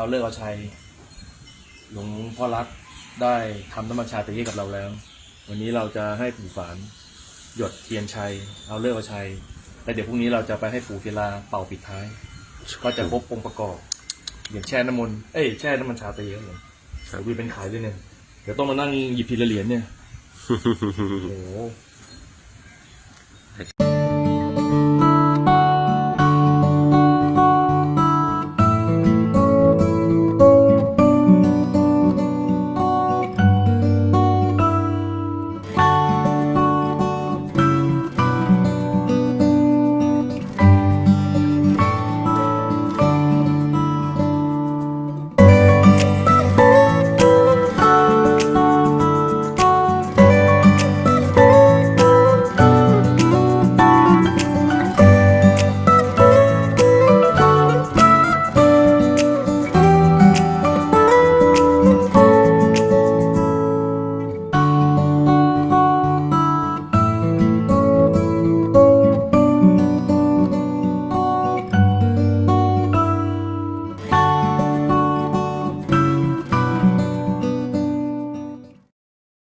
เอาเลิกเอาชัยหลวงพ่อรักได้ทำน้ำมันชาตะกี้กับเราแล้ว วันนี้เราจะให้ปู่ฝานหยดเทียนชัย เอาเลิกเอาชัยแต่เดี๋ยวพรุ่งนี้เราจะไปให้ปู่ศิลาเป่าปิดท้าย ก็จะครบองค์ประกอบอย่างแช่น้ำมนต์เอ้ยแช่น้ำมันชาตะกี้ครับผมวีเป็นขายด้วยเนี่ยเดี๋ยวต้องมานั่งหยิบทีละเหรียญเนี่ยโอ้โห